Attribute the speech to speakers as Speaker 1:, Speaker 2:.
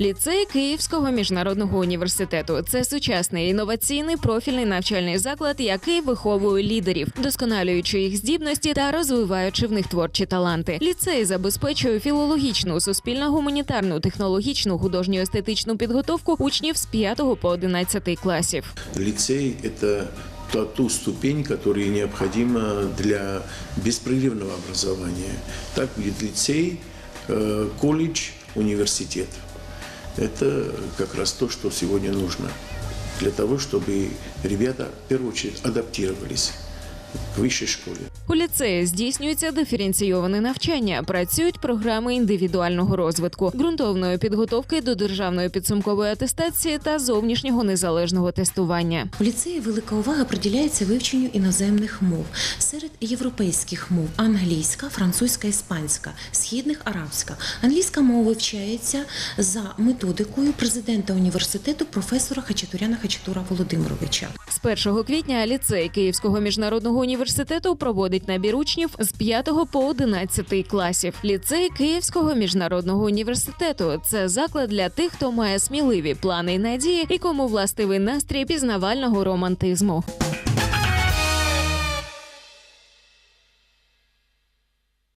Speaker 1: Ліцей Київського міжнародного університету це сучасний інноваційний профільний навчальний заклад, який виховує лідерів, досконалюючи їх здібності та розвиваючи в них творчі таланти. Ліцей забезпечує філологічну, суспільно-гуманітарну, технологічну, художню естетичну підготовку учнів з 5 по 11 класів.
Speaker 2: Лицей – это та, ту ступень, которая необходима для беспрерывного образования. Так будет лицей, э, колледж, университет. Это как раз то, что сегодня нужно для того, чтобы ребята в первую очередь адаптировались к высшей школе.
Speaker 1: У ліцеї здійснюється диференційоване навчання, працюють програми індивідуального розвитку, ґрунтовної підготовки до державної підсумкової атестації та зовнішнього незалежного тестування.
Speaker 3: У ліцеї велика увага приділяється вивченню іноземних мов серед європейських мов англійська, французька, іспанська, східних арабська. Англійська мова вивчається за методикою президента університету професора Хачатуряна Хачатура Володимировича.
Speaker 1: З 1 квітня ліцей Київського міжнародного університету проводить набір учнів з 5 по 11 класів. Ліцей Київського міжнародного університету це заклад для тих, хто має сміливі плани й надії і кому властивий настрій пізнавального романтизму.